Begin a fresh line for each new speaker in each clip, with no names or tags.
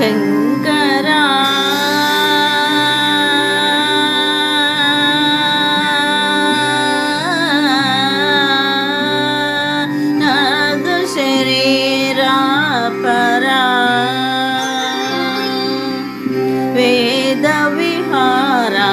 శంకరా నాద శరీరా పరా వేద విహారా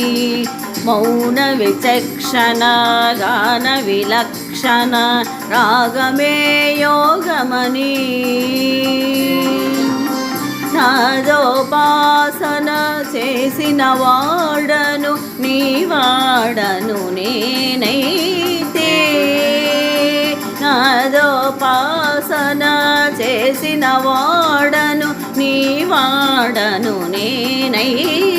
మౌన విచక్షణ గాన విలక్షణ రాగమే యోగమని నాదోపాసన చేసిన వాడను నీ వాడను నేనైతే। నాదోపాసన చేసిన వాడను నీ వాడను నేనైతే।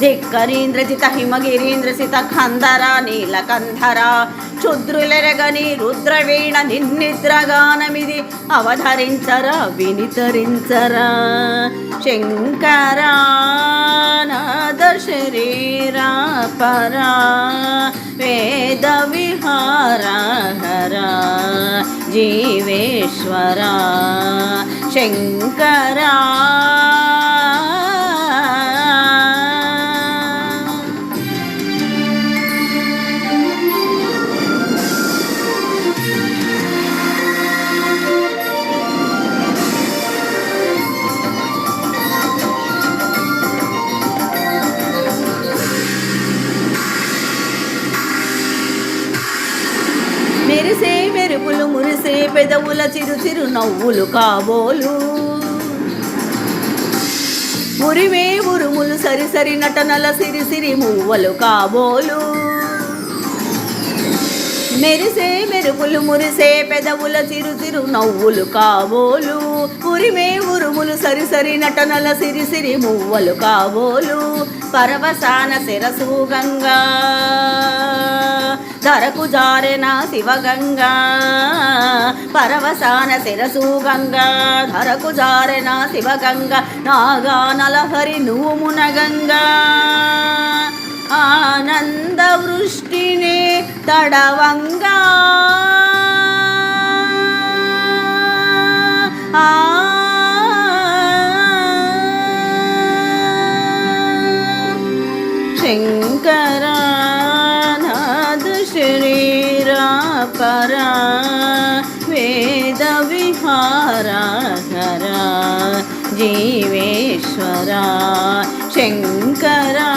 ధిక్కరీంద్రజిత హిమగిరీంద్రసిత ఖంధర నీలకంధర క్షుద్రులెరగని రుద్రవీణ నిన్నిద్రగానమిది అవధరించరా వినితరించరా. శంకరా నాద శరీరా పరా వేద విహారా హరా జీవేశ్వరా. శంకరా మురిసే మెరుపులు మురిసే పెదవుల చిరు చిరు నవ్వులు కాబోలు. మురివే ఉరుములు సరి సరి నటనల సిరి సిరి మువ్వలు కాబోలు. మెరిసే మెరుపులు మురిసే పెదవుల చిరు చిరు నవ్వులు కాబోలు. ఉరిమే ఉరుములు సరి సరి నటనల సిరి సిరి మువ్వలు కాబోలు. పరవసాన శిరసు గంగా. ధరకు జారెన శివగంగా పరవసాన శిరసు గంగా. ధరకు జారెన శివగంగా నాగా నలహరి నువ్వు మునగంగా తడవంగా ఆ శంకరానాథ శరీరా పరా వేద విహారా జీవేశ్వర జీవేశ్వరా శంకరా